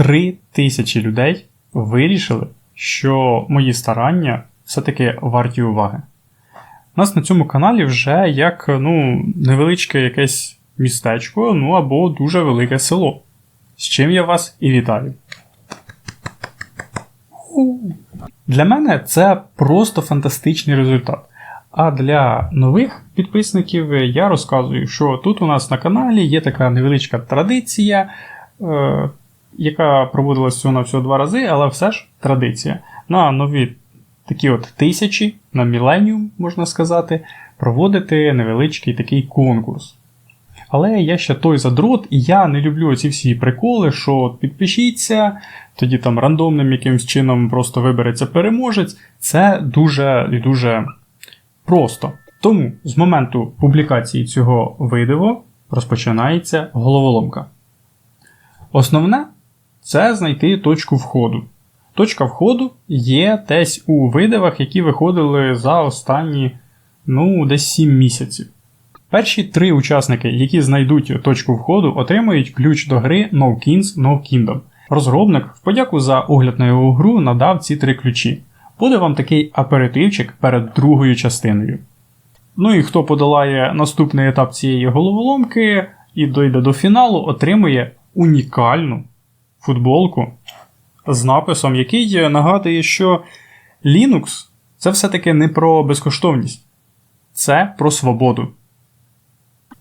3 тисячі людей вирішили, що мої старання все-таки варті уваги. У нас на цьому каналі вже як ну, невеличке якесь містечко, ну або дуже велике село. З чим я вас і вітаю. Для мене це просто фантастичний результат. А для нових підписників я розказую, що тут у нас на каналі є така невеличка традиція, е, яка проводилась всього на всього два рази, але все ж традиція. На нові такі от тисячі, на міленіум, можна сказати, проводити невеличкий такий конкурс. Але я ще той задрот, і я не люблю ці всі приколи, що підпишіться, тоді там рандомним якимсь чином просто вибереться переможець. Це дуже і дуже просто. Тому з моменту публікації цього відео розпочинається головоломка. Основне це знайти точку входу. Точка входу є десь у видивах, які виходили за останні ну, десь 7 місяців. Перші три учасники, які знайдуть точку входу, отримають ключ до гри No Kings No Kingdom. Розробник в подяку за огляд на його гру надав ці три ключі. Буде вам такий аперитивчик перед другою частиною. Ну і хто подолає наступний етап цієї головоломки і дойде до фіналу, отримує унікальну футболку з написом, який нагадує, що Linux це все-таки не про безкоштовність, це про свободу.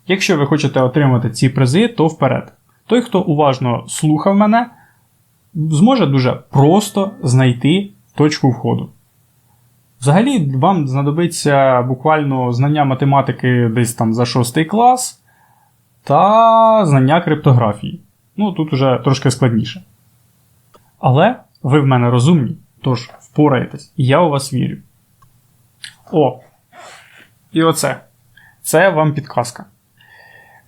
Якщо ви хочете отримати ці призи, то вперед. Той, хто уважно слухав мене, зможе дуже просто знайти точку входу. Взагалі, вам знадобиться буквально знання математики десь там за 6 клас та знання криптографії. Ну, тут уже трошки складніше. Але ви в мене розумні, тож впораєтесь, і я у вас вірю. О! І оце. Це вам підказка.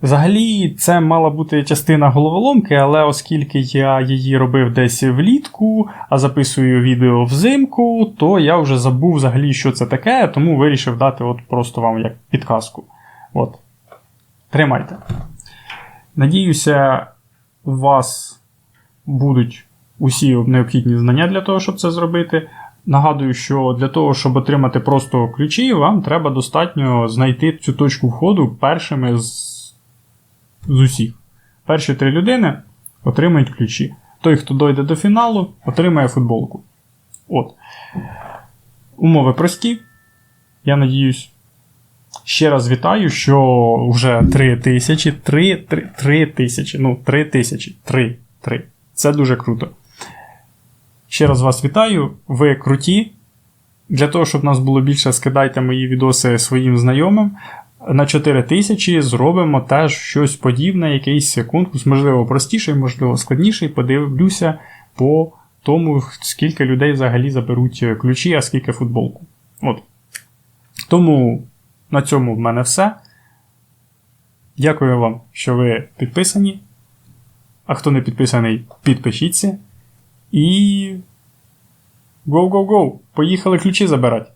Взагалі, це мала бути частина головоломки, але оскільки я її робив десь влітку, а записую відео взимку, то я вже забув взагалі, що це таке, тому вирішив дати от просто вам як підказку. От. Тримайте. Надіюся, у вас будуть усі необхідні знання для того, щоб це зробити. Нагадую, що для того, щоб отримати просто ключі, вам треба достатньо знайти цю точку входу першими з з усіх. Перші три людини отримають ключі. Той, хто дойде до фіналу, отримає футболку. От. Умови прості. Я надіюсь. Ще раз вітаю, що вже 3 тисячі, 3, 3, 3 тисячі, ну, 3 тисячі, 3, 3. Це дуже круто. Ще раз вас вітаю, ви круті. Для того, щоб нас було більше, скидайте мої відоси своїм знайомим на 4 тисячі зробимо теж щось подібне, якийсь конкурс, можливо, простіший, можливо, складніший. Подивлюся по тому, скільки людей взагалі заберуть ключі, а скільки футболку. От. Тому на цьому в мене все. Дякую вам, що ви підписані. А хто не підписаний, підпишіться. І. Go-go-go! Поїхали ключі забирати!